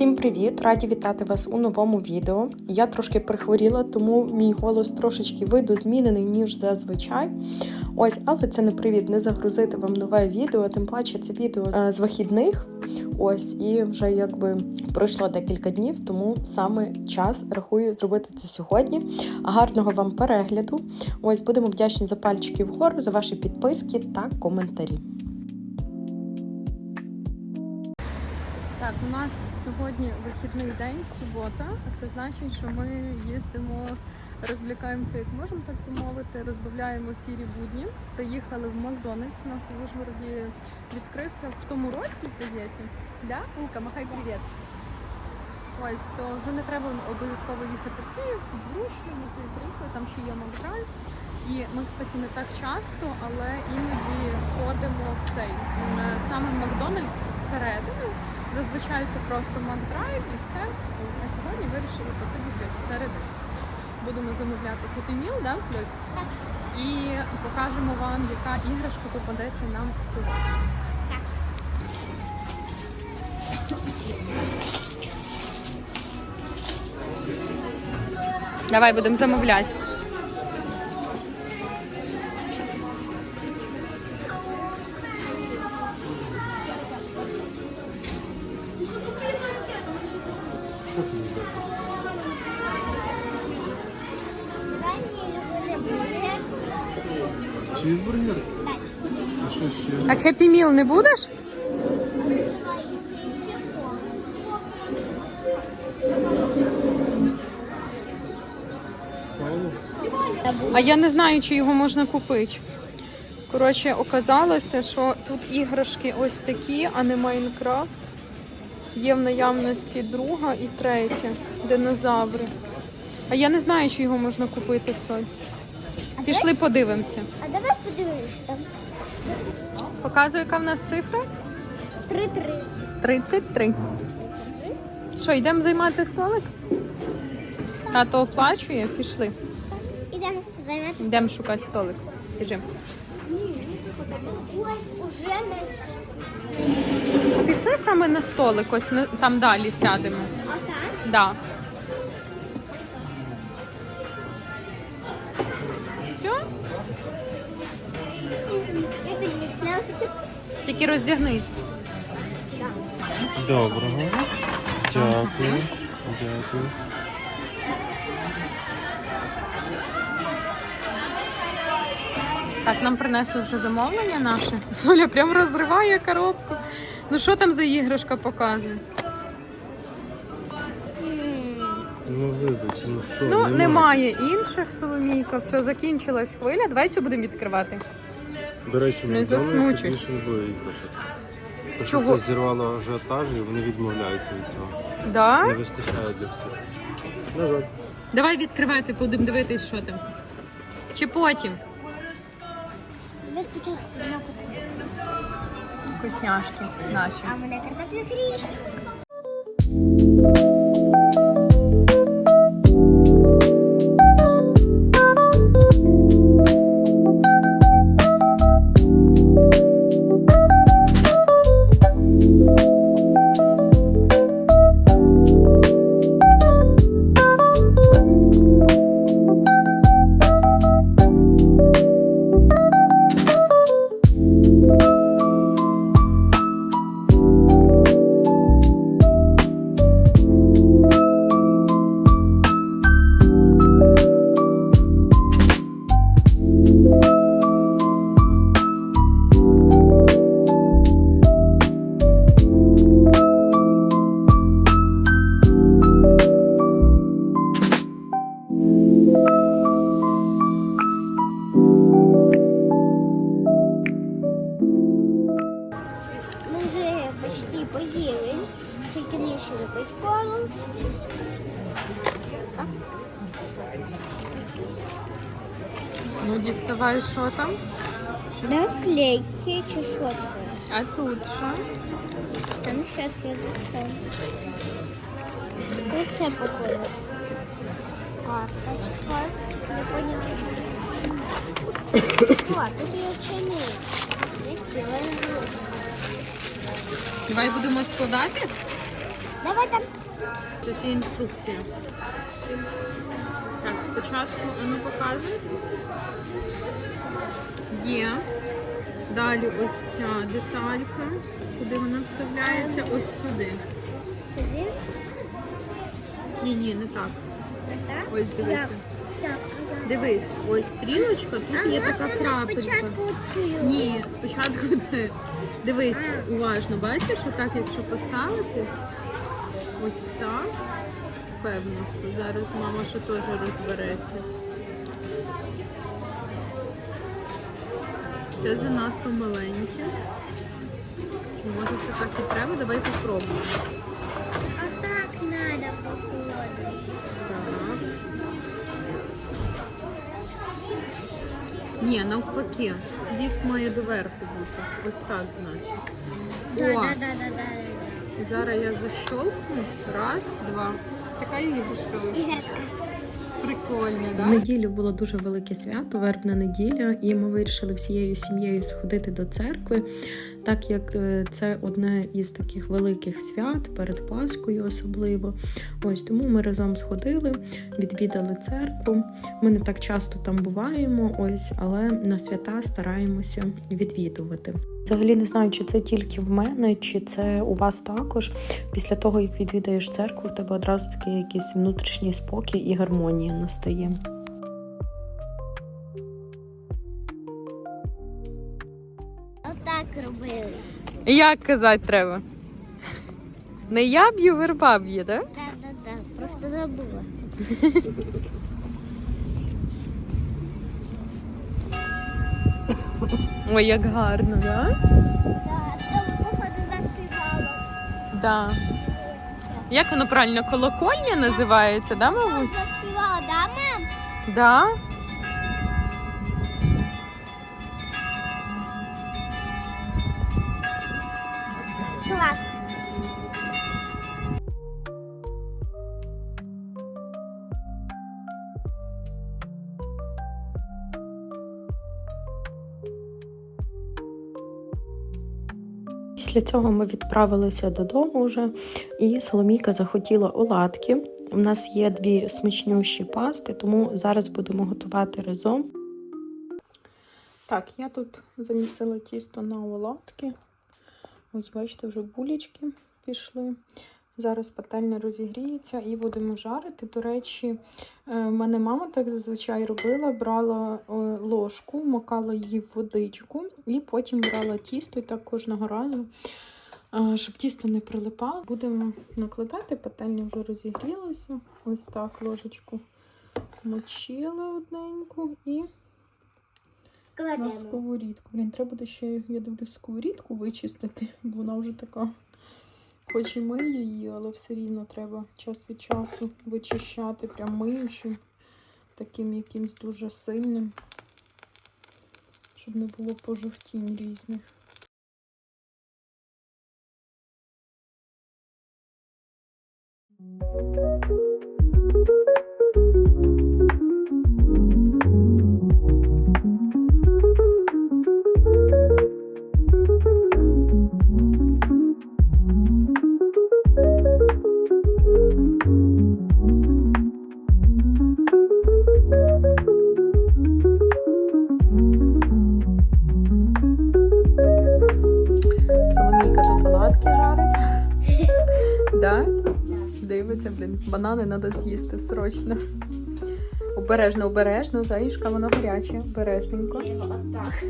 Всім привіт! Раді вітати вас у новому відео. Я трошки прихворіла, тому мій голос трошечки видозмінений, ніж зазвичай. Ось, але це не привід не загрузити вам нове відео, тим паче це відео е, з вихідних. Ось, і вже якби пройшло декілька днів, тому саме час рахую зробити це сьогодні. Гарного вам перегляду. Ось будемо вдячні за пальчики вгору, за ваші підписки та коментарі. У нас сьогодні вихідний день, субота, це значить, що ми їздимо, розвлікаємося, як можемо так би мовити, розбавляємо сірі будні. Приїхали в Макдональдс, у нас у Ужгороді відкрився в тому році, здається. Да? Улка, махай привіт. Ось, то вже не треба обов'язково їхати в Київ, тут зручно, ми тут приїхали, там ще є Макдрайв. І ми, кстати, не так часто, але іноді ходимо в цей саме Макдональдс всередину. Зазвичай це просто Макдрайв і все. Ось, сьогодні вирішили посидіти всередину. Будемо замовляти Happy Meal, да, Люць? І покажемо вам, яка іграшка попадеться нам сьогодні. Давай будемо замовляти. Чизбургер? А ще? А Happy Meal не будеш? А я не знаю, чи його можна купити. Коротше, оказалося, що тут іграшки ось такі, а не Майнкрафт. Є в наявності друга і третя динозаври. А я не знаю, чи його можна купити Соль. Пішли подивимося. А давай подивимось там. Показую, яка в нас цифра? Три-три. 33. Що, йдемо займати столик? Тато оплачує, пішли. Ідемо зайняти. Йдемо шукати столик. Біжимо. Пішли саме на столик, ось там далі сядемо. Отак. Да. Тільки роздягнись. Доброго. Дякую. Дякую. Так, нам принесли вже замовлення наше. Соля прям розриває коробку. Ну що там за іграшка показує? Ну вибач, ну що? Ну, немає інших Соломійка. Все, закінчилась хвиля. Давай цю будемо відкривати. До речі, Не в Макдональдсі більше не буде іграшок. Тому що Чого? це зірвало ажіотаж і вони відмовляються від цього. Не Да? вистачає для всіх. На жаль. Давай відкривати, будемо дивитись, що там. Чи потім? Спочатку. Вкусняшки наші. А в мене картопля фрі. почти поїли. Тільки не ще випить колу. Ну, діставай, що там. Наклейки чи що це? А тут що? Там щас я записав. Ось це походу. Карточка. Не поняла. О, тут є чайник. Давай будемо складати. Давай там. Це є інструкція. Так, спочатку воно показує. Є. Далі ось ця деталька, куди вона вставляється, ось сюди. Сюди. Ні, ні, не так. Так. Ось дивися. Дивись, ось стрілочка, тут є така крапелька. Спочатку цю. Ні, спочатку це. Дивись, уважно, бачиш, отак, якщо поставити, ось так. Певно, що зараз мама ще теж розбереться. Це занадто маленьке. Може це так і треба? Давай попробуємо. Ні, навпаки. Ліст має доверху бути. Ось так, значить. Да, О, да, да, да, да. зараз я защолкну. Раз, два. Така іграшка. Іграшка. Прикольна, В неділю було дуже велике свято, вербна неділя, і ми вирішили всією сім'єю сходити до церкви, так як е, це одне із таких великих свят перед Пасхою, особливо. Ось тому ми разом сходили, відвідали церкву. Ми не так часто там буваємо, ось, але на свята стараємося відвідувати. Взагалі не знаю, чи це тільки в мене, чи це у вас також. Після того, як відвідаєш церкву, в тебе одразу такий якийсь внутрішній спокій і гармонія настає. Отак робили. Як казати треба? Не я б'ю, верба б'є, так? Так, так, так. Просто забула. Ой, як гарно, так? Так, походу заспівала. Да. Як воно правильно? Колокольня називається, да, мабуть? Заспівала, да, мам? Да. Після цього ми відправилися додому вже, і Соломійка захотіла оладки. У нас є дві смачнющі пасти, тому зараз будемо готувати разом. Так, я тут замісила тісто на оладки. Ось, бачите, вже булічки пішли. Зараз пательня розігріється і будемо жарити. До речі, е, в мене мама так зазвичай робила: брала е, ложку, макала її в водичку, і потім брала тісто і так кожного разу, е, щоб тісто не прилипало. Будемо накладати, пательня вже розігрілася. Ось так ложечку мочили одненьку і на сковорідку. Блін, треба буде ще, я дивлюсь, сковорідку вичистити, бо вона вже така. Хоч і мию її, але все рівно треба час від часу вичищати, прям миючим, таким якимсь дуже сильним, щоб не було пожовтінь різних. Дивиться, блін, банани треба з'їсти срочно. Обережно, обережно, заїшка, воно гаряче, обережненько. Отак.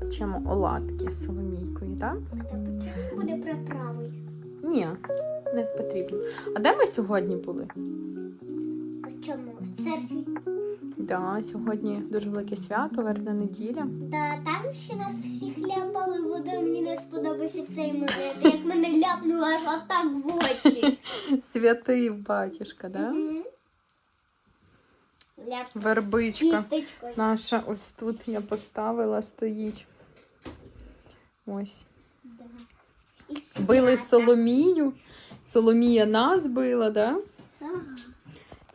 Печемо оладки з соломійкою, так? Буде приправою. Ні, не потрібно. А де ми сьогодні були? А чому? В церкві. Да, сьогодні дуже велике свято, верна неділя. Та там ще нас всіх ляпали, вода мені не сподобався цей момент. Як мене ляпнуло аж отак в очі. Святий батюшка, да? Мгм. Вербичка. кісточкою. Наша ось тут я поставила, стоїть. Ось. Да. І Били. Соломію. Соломія нас била, да? Ага.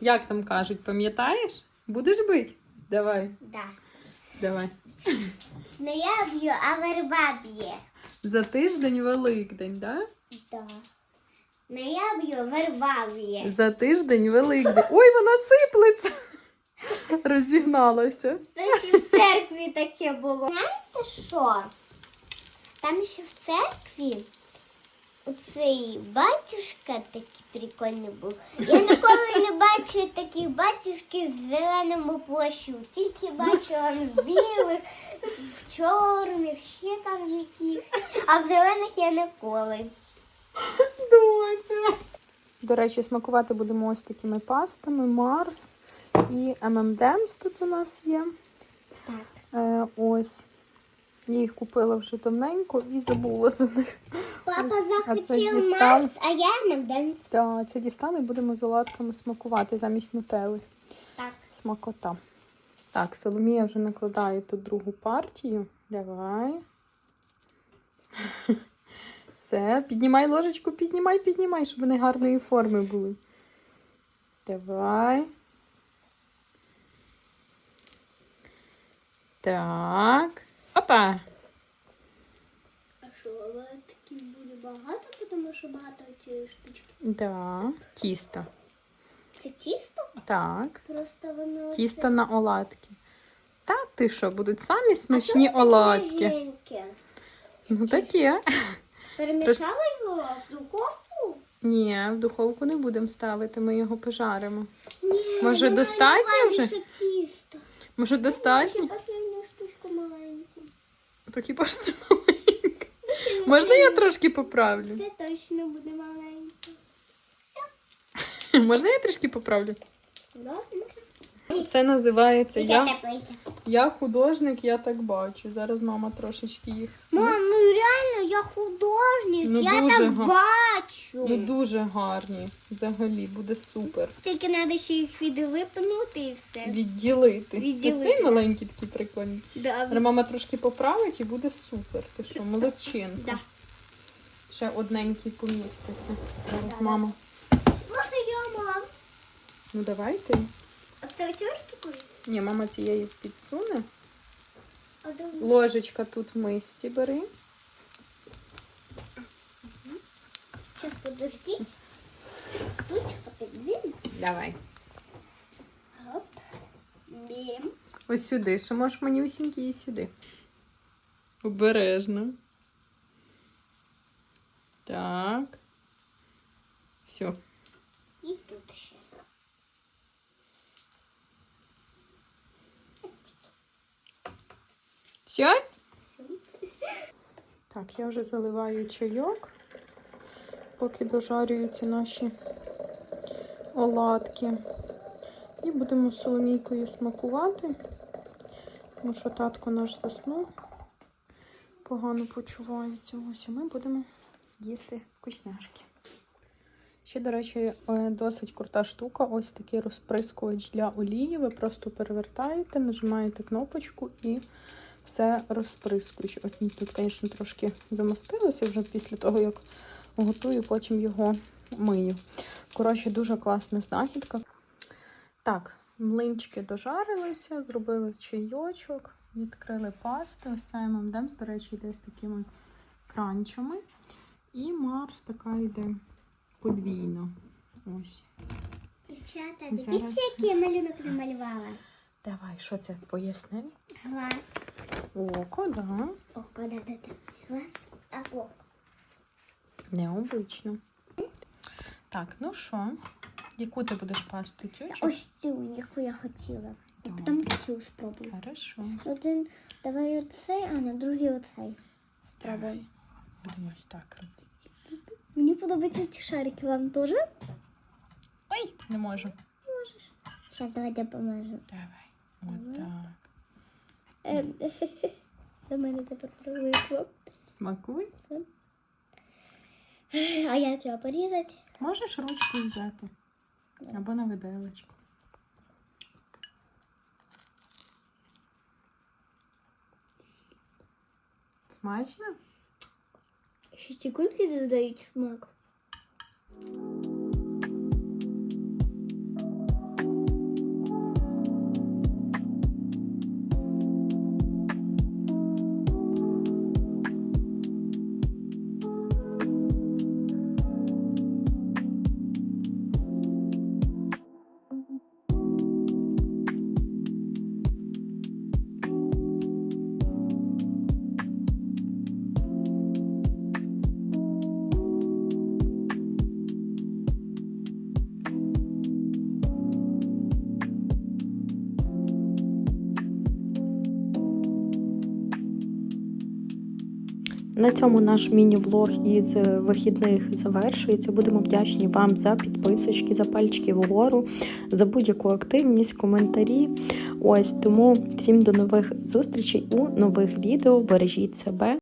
Як там кажуть, пам'ятаєш? Будеш бити? Давай, Да. давай. Не я б'ю, а верба б'є. За тиждень Великдень, да? Да. Ноябрю вирвав її. За тиждень Великдень. Ой, вона сиплеться. Розігналася. Це ще в церкві таке було. Знаєте що? Там ще в церкві оцей батюшка такий прикольний був. Я ніколи не бачила таких батюшків в зеленому плащу. Тільки бачила в білих, в чорних, ще там яких. А в зелених я ніколи. До речі, смакувати будемо ось такими пастами. Марс і ММДМС тут у нас є. Так. Е, ось. Я їх купила вже давненько і забула за них. Папа Ось, а це захотів дістав. Марс, а я не дам. Та це дістали, будемо з оладками смакувати замість нутели. Так. Смакота. Так, Соломія вже накладає тут другу партію. Давай. Все, піднімай ложечку, піднімай, піднімай, щоб вони гарної форми були. Давай. Так. Опа. А що, але такі буде багато, тому що багато цієї штучки. Да. Тісто. Це тісто? Так. Просто воно. Тісто на оладки. Та ти що, будуть самі смачні оладки. Легеньке. Ну таке. Перемішала його в духовку? Ні, в духовку не будемо ставити, ми його пожаримо. Ні. Може, достатньо вже? тісто. Може, достатньо? То хіба ж це маленьке? Можна я трошки поправлю? Це точно буде. Можна я трішки поправлю? Це називається я, я художник, я так бачу. Зараз мама трошечки їх. Мам, ну реально, я художник, Ну, я так га- бачу. Ну дуже гарні. Взагалі буде супер. Тільки треба ще їх відлипнути і все. Відділити. Відділити. Ось цей маленький такий прикольний. Да. Мама трошки поправить і буде супер. Ти що, молодчинка. Да. Ще одненький поміститься. Зараз мама. Ну давайте. А це оцю штуку? Ні, мама цієї підсуне. Ложечка тут в мисці бери. Сейчас, подожди. Ручка подвинь. Давай. Оп. Бім. Ось сюди. Ще можеш мені усінькі і сюди. Обережно. Так. Все. І тут ще. Все? Так, я вже заливаю чайок, поки дожарюються наші оладки. І будемо соломійкою смакувати, тому що татко наш заснув, погано почувається. Ось, а ми будемо їсти вкусняшки. Ще, до речі, е, досить крута штука. Ось такий розприскувач для олії. Ви просто перевертаєте, нажимаєте кнопочку і все розприскуєш. Ось тут, звісно, трошки замостилося вже після того, як готую, потім його мию. Коротше, дуже класна знахідка. Так, млинчики дожарилися, зробили чайочок, відкрили пасти. Ось ця ММДМС, до речі, йде з такими кранчами. І Марс така йде подвійно. Ось. Дівчата, дивіться, який я малюнок намалювала. Давай, що це поясни? Глаз. Око, да. Око, да, да, да. А око. Необично. Так, ну що, яку ти будеш пасту цю? чи- Ось цю, яку я хотіла. А Добре. потім цю спробую. Хорошо. Один, давай оцей, а на другий оцей. Давай. Будемо ось так робити. Мені подобаються ці шарики, вам теж? Ой, не можу. Зараз давайте поможу. Давай. От так. До мене тепер привикло. Смакуй. А як його порізати? Можеш ручку взяти. Або на виделочку. Смачно? Ще кульки додають смак. На цьому наш міні-влог із вихідних завершується. Будемо вдячні вам за підписочки, за пальчики вгору, за будь-яку активність, коментарі. Ось тому всім до нових зустрічей у нових відео. Бережіть себе.